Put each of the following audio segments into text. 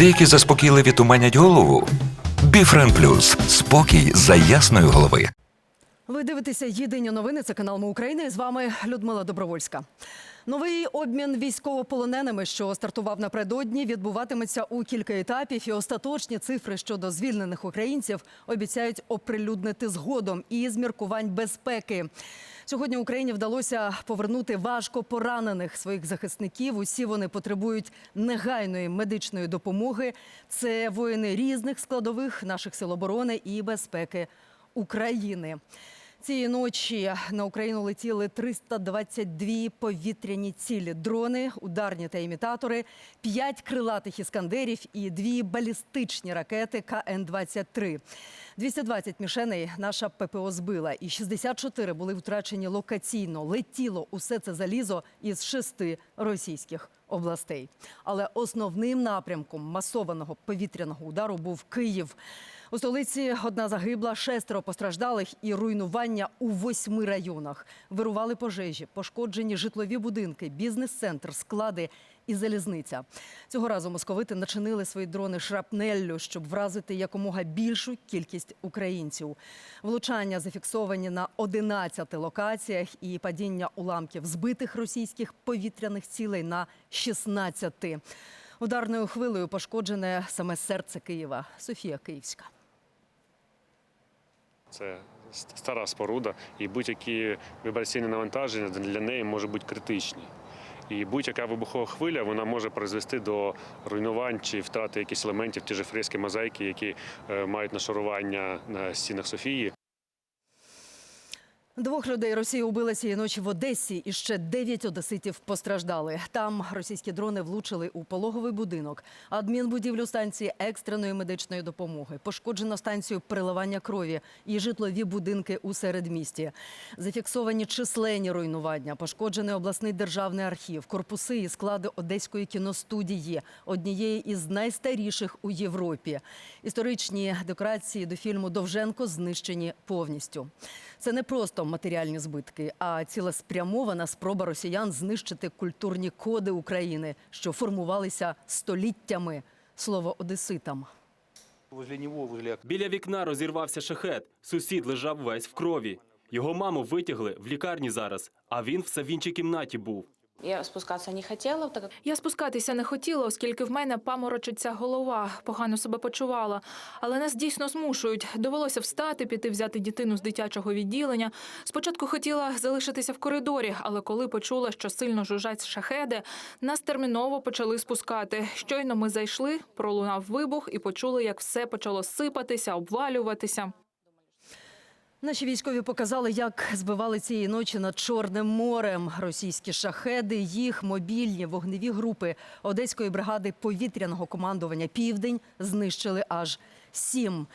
Деякі заспокійливі туманять голову. Біфрен Плюс спокій за ясної голови. Ви дивитеся єдині новини. Це канал Ми України. З вами Людмила Добровольська. Новий обмін військовополоненими, що стартував напередодні, відбуватиметься у кілька етапів. І остаточні цифри щодо звільнених українців обіцяють оприлюднити згодом і з міркувань безпеки. Сьогодні Україні вдалося повернути важко поранених своїх захисників. Усі вони потребують негайної медичної допомоги. Це воїни різних складових наших сил оборони і безпеки України. Цієї ночі на Україну летіли 322 повітряні цілі, дрони, ударні та імітатори, 5 крилатих іскандерів і дві балістичні ракети КН-23. 220 мішеней наша ППО збила, і 64 були втрачені локаційно. Летіло усе це залізо із шести російських областей. Але основним напрямком масованого повітряного удару був Київ. У столиці одна загибла, шестеро постраждалих і руйнування у восьми районах. Вирували пожежі, пошкоджені житлові будинки, бізнес-центр, склади і залізниця. Цього разу московити начинили свої дрони шрапнеллю, щоб вразити якомога більшу кількість українців. Влучання зафіксовані на 11 локаціях і падіння уламків збитих російських повітряних цілей на 16. Ударною хвилею пошкоджене саме серце Києва. Софія Київська. Це стара споруда, і будь-які вібраційні навантаження для неї можуть бути критичні. І будь-яка вибухова хвиля вона може призвести до руйнувань чи втрати якихось елементів, ті ж фрески, мозаїки, які е, мають нашарування на стінах Софії. Двох людей Росія убила цієї ночі в Одесі, і ще дев'ять одеситів постраждали. Там російські дрони влучили у пологовий будинок, адмінбудівлю станції екстреної медичної допомоги, пошкоджено станцію переливання крові і житлові будинки у середмісті. Зафіксовані численні руйнування, пошкоджений обласний державний архів, корпуси і склади одеської кіностудії, однієї із найстаріших у Європі. Історичні декорації до фільму Довженко знищені повністю. Це не просто матеріальні збитки, а цілеспрямована спроба росіян знищити культурні коди України, що формувалися століттями. Слово одеситам. Біля вікна розірвався шахет. Сусід лежав весь в крові. Його маму витягли в лікарні зараз, а він все в іншій кімнаті був. Я спускатися не хотіла, так Я спускатися не хотіла, оскільки в мене паморочиться голова, погано себе почувала. Але нас дійсно змушують. Довелося встати, піти взяти дитину з дитячого відділення. Спочатку хотіла залишитися в коридорі, але коли почула, що сильно жужжать шахеди, нас терміново почали спускати. Щойно ми зайшли, пролунав вибух і почули, як все почало сипатися, обвалюватися. Наші військові показали, як збивали цієї ночі над Чорним морем російські шахеди. Їх мобільні вогневі групи Одеської бригади повітряного командування Південь знищили аж сім.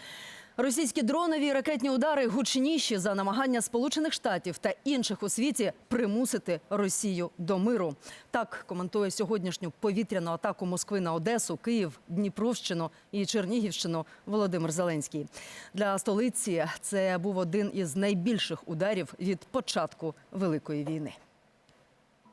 Російські дронові і ракетні удари гучніші за намагання Сполучених Штатів та інших у світі примусити Росію до миру. Так коментує сьогоднішню повітряну атаку Москви на Одесу, Київ, Дніпровщину і Чернігівщину Володимир Зеленський. Для столиці це був один із найбільших ударів від початку великої війни.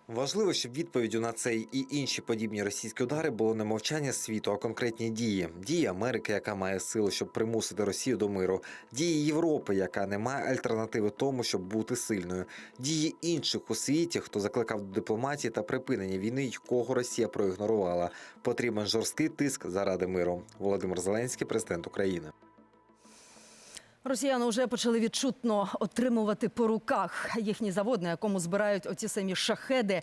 Важливо, щоб відповіддю на цей і інші подібні російські удари було не мовчання світу, а конкретні дії. Дії Америки, яка має силу, щоб примусити Росію до миру, дії Європи, яка не має альтернативи тому, щоб бути сильною, дії інших у світі, хто закликав до дипломатії та припинення війни, кого Росія проігнорувала. Потрібен жорсткий тиск заради миру. Володимир Зеленський, президент України. Росіяни вже почали відчутно отримувати по руках їхній завод, на якому збирають оці самі шахеди,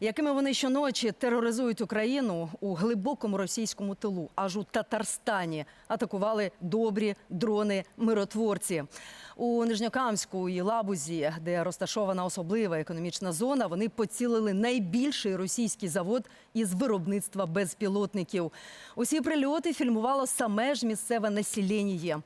якими вони щоночі тероризують Україну у глибокому російському тилу, аж у Татарстані атакували добрі дрони миротворці. У Нижньокамську і Лабузі, де розташована особлива економічна зона, вони поцілили найбільший російський завод із виробництва безпілотників. Усі прильоти фільмувало саме ж місцеве населення.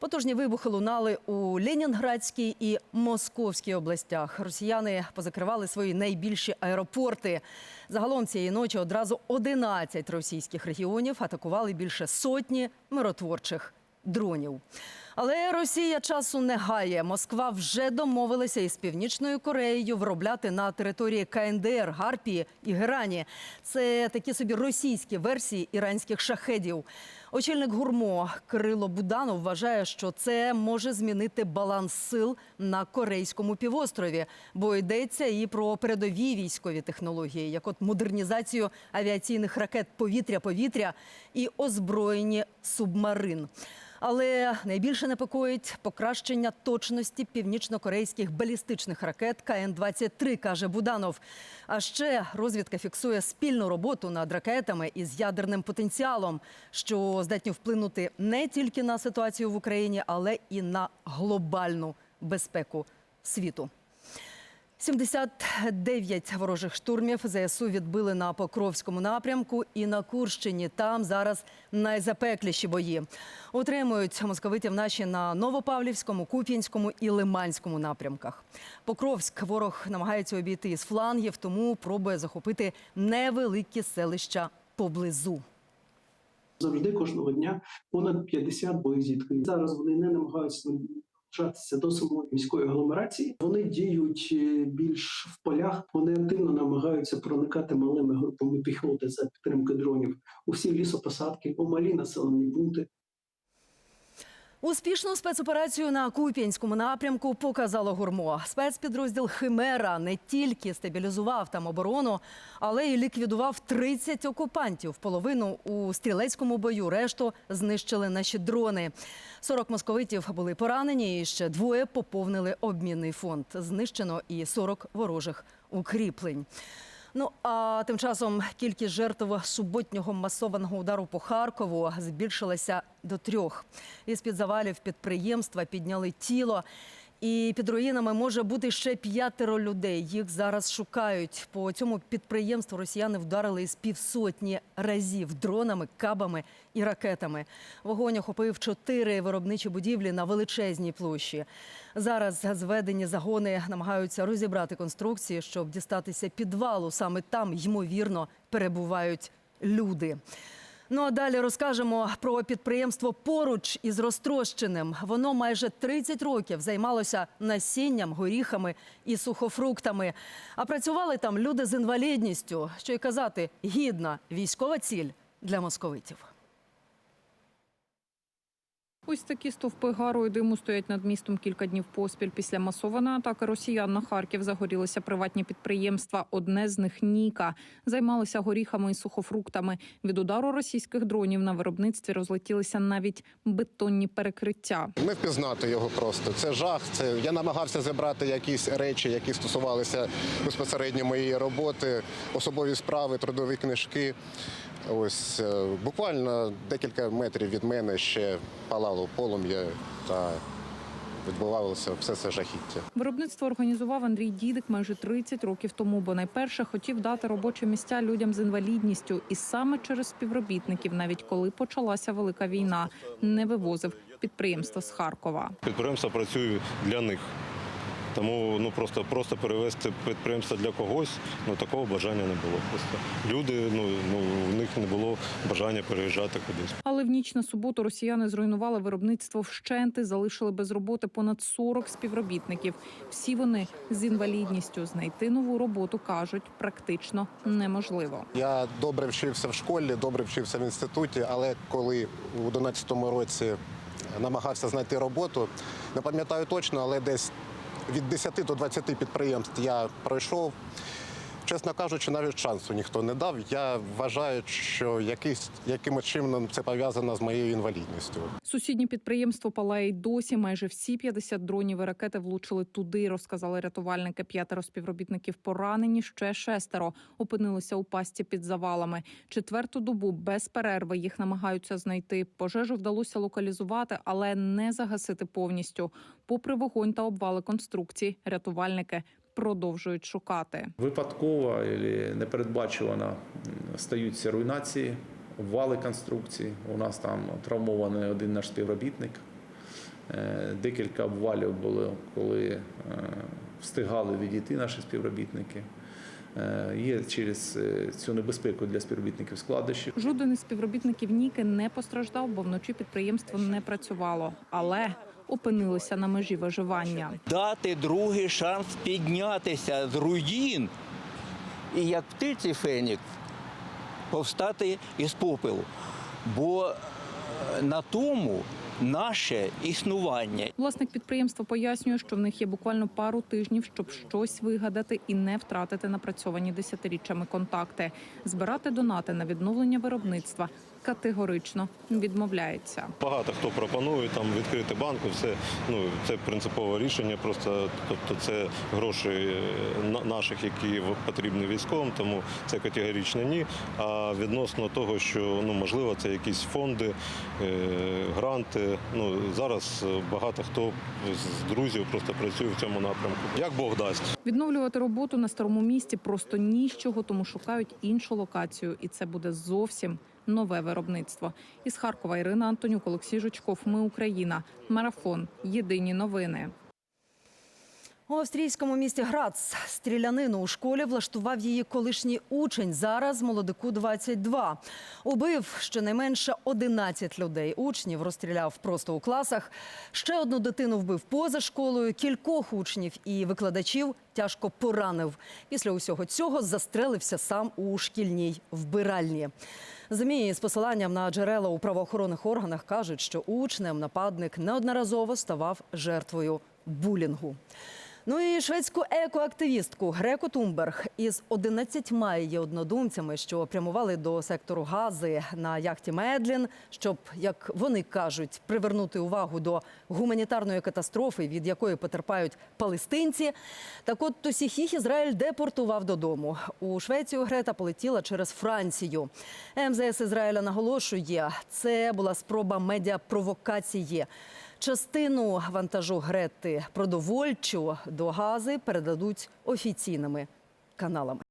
Потужні вибухи лунали у Ленінградській і Московській областях. Росіяни позакривали свої найбільші аеропорти. Загалом цієї ночі одразу 11 російських регіонів атакували більше сотні миротворчих дронів. Але Росія часу не гає. Москва вже домовилася із Північною Кореєю виробляти на території КНДР, Гарпії і Герані. Це такі собі російські версії іранських шахедів. Очільник гурмо Кирило Буданов вважає, що це може змінити баланс сил на корейському півострові, бо йдеться і про передові військові технології, як от модернізацію авіаційних ракет повітря-повітря і озброєні субмарин. Але найбільше непокоїть покращення точності північно-корейських балістичних ракет КН-23, каже Буданов. А ще розвідка фіксує спільну роботу над ракетами із ядерним потенціалом, що здатні вплинути не тільки на ситуацію в Україні, але і на глобальну безпеку світу. 79 ворожих штурмів ЗСУ відбили на Покровському напрямку і на Курщині. Там зараз найзапекліші бої. Утримують московитів наші на Новопавлівському, Куп'янському і Лиманському напрямках. Покровськ ворог намагається обійти із флангів, тому пробує захопити невеликі селища поблизу. Завжди кожного дня понад 50 боєзіткнень. Зараз вони не намагаються наближатися до самої міської агломерації. Вони діють е, більш в полях. Вони активно намагаються проникати малими групами піхоти за підтримки дронів у всі лісопосадки, у малі населені пункти. Успішну спецоперацію на Куп'янському напрямку показало гурмо. Спецпідрозділ Химера не тільки стабілізував там оборону, але й ліквідував 30 окупантів. Половину у стрілецькому бою, решту знищили наші дрони. 40 московитів були поранені, і ще двоє поповнили обмінний фонд. Знищено і 40 ворожих укріплень. Ну а тим часом кількість жертв суботнього масованого удару по Харкову збільшилася до трьох. Із під завалів підприємства підняли тіло. І під руїнами може бути ще п'ятеро людей. Їх зараз шукають. По цьому підприємству росіяни вдарили із півсотні разів дронами, кабами і ракетами. Вогонь охопив чотири виробничі будівлі на величезній площі. Зараз зведені загони намагаються розібрати конструкції, щоб дістатися підвалу. Саме там, ймовірно, перебувають люди. Ну а далі розкажемо про підприємство поруч із розтрощеним. Воно майже 30 років займалося насінням, горіхами і сухофруктами. А працювали там люди з інвалідністю, що й казати, гідна військова ціль для московитів. Ось такі стовпи гару і диму стоять над містом кілька днів поспіль. Після масованої атаки росіян на Харків загорілися приватні підприємства. Одне з них Ніка займалися горіхами і сухофруктами. Від удару російських дронів на виробництві розлетілися навіть бетонні перекриття. Не впізнати його просто. Це жах. Це я намагався зібрати якісь речі, які стосувалися безпосередньо моєї роботи, особові справи, трудові книжки. Ось е, буквально декілька метрів від мене ще палало полум'я та відбувалося все це жахіття. Виробництво організував Андрій Дідик майже 30 років тому, бо найперше хотів дати робочі місця людям з інвалідністю, і саме через співробітників, навіть коли почалася велика війна, не вивозив підприємство з Харкова. Підприємство працює для них. Тому ну просто просто перевести підприємство для когось, ну такого бажання не було. Просто люди, ну ну в них не було бажання переїжджати кудись. Але в ніч на суботу росіяни зруйнували виробництво вщенти, залишили без роботи понад 40 співробітників. Всі вони з інвалідністю знайти нову роботу кажуть практично неможливо. Я добре вчився в школі, добре вчився в інституті, але коли у 11-му році намагався знайти роботу, не пам'ятаю точно, але десь від 10 до 20 підприємств я пройшов. Чесно кажучи, навіть шансу ніхто не дав. Я вважаю, що якийсь якимось чином це пов'язано з моєю інвалідністю. Сусіднє підприємство палає й досі. Майже всі 50 дронів і ракети влучили туди, розказали рятувальники. П'ятеро співробітників поранені, ще шестеро опинилися у пасті під завалами. Четверту добу без перерви їх намагаються знайти. Пожежу вдалося локалізувати, але не загасити повністю. Попри вогонь та обвали конструкцій, рятувальники продовжують шукати. Випадково або непередбачувано стаються руйнації, обвали конструкції. У нас там травмований один наш співробітник. Е, Декілька обвалів було, коли е, встигали відійти наші співробітники. Е, Є через цю небезпеку для співробітників складнощі. Жоден із співробітників Ніки не постраждав, бо вночі підприємство не працювало, але опинилося на межі виживання. дати другий шанс піднятися з руїн і як птиці Фенікс повстати із попелу. Бо е, на тому наше існування. Власник підприємства пояснює, що в них є буквально пару тижнів, щоб щось вигадати і не втратити напрацьовані десятиріччями контакти. Збирати донати на відновлення виробництва категорично відмовляється. Багато хто пропонує там відкрити банку, все ну це принципове рішення. Просто тобто це гроші е, на- наших, які потрібні військовим, тому це категорично ні. А відносно того, що ну можливо, це якісь фонди, е, гранти. Ну зараз багато хто з друзів просто працює в цьому напрямку. Як Бог дасть. Відновлювати роботу на старому місці просто ні з чого, тому шукають іншу локацію, і це буде зовсім нове виробництво. Із Харкова Ірина Антонюк, Олексій Жучков. Ми Україна. Марафон. Єдині новини. У австрійському місті Грац стрілянину у школі влаштував її колишній учень. Зараз молодику 22. Убив щонайменше 11 людей. Учнів розстріляв просто у класах. Ще одну дитину вбив поза школою. Кількох учнів і викладачів тяжко поранив. Після усього цього застрелився сам у шкільній вбиральні. ЗМІ з посиланням на джерела у правоохоронних органах кажуть, що учнем нападник неодноразово ставав жертвою булінгу. Ну і шведську екоактивістку Греку Тумберг із 11 її однодумцями, що прямували до сектору Гази на яхті Медлін, щоб, як вони кажуть, привернути увагу до гуманітарної катастрофи, від якої потерпають палестинці. Так от усіх їх Ізраїль депортував додому. У Швецію Грета полетіла через Францію. МЗС Ізраїля наголошує, це була спроба медіапровокації. Частину вантажу Грети продовольчу до Гази передадуть офіційними каналами.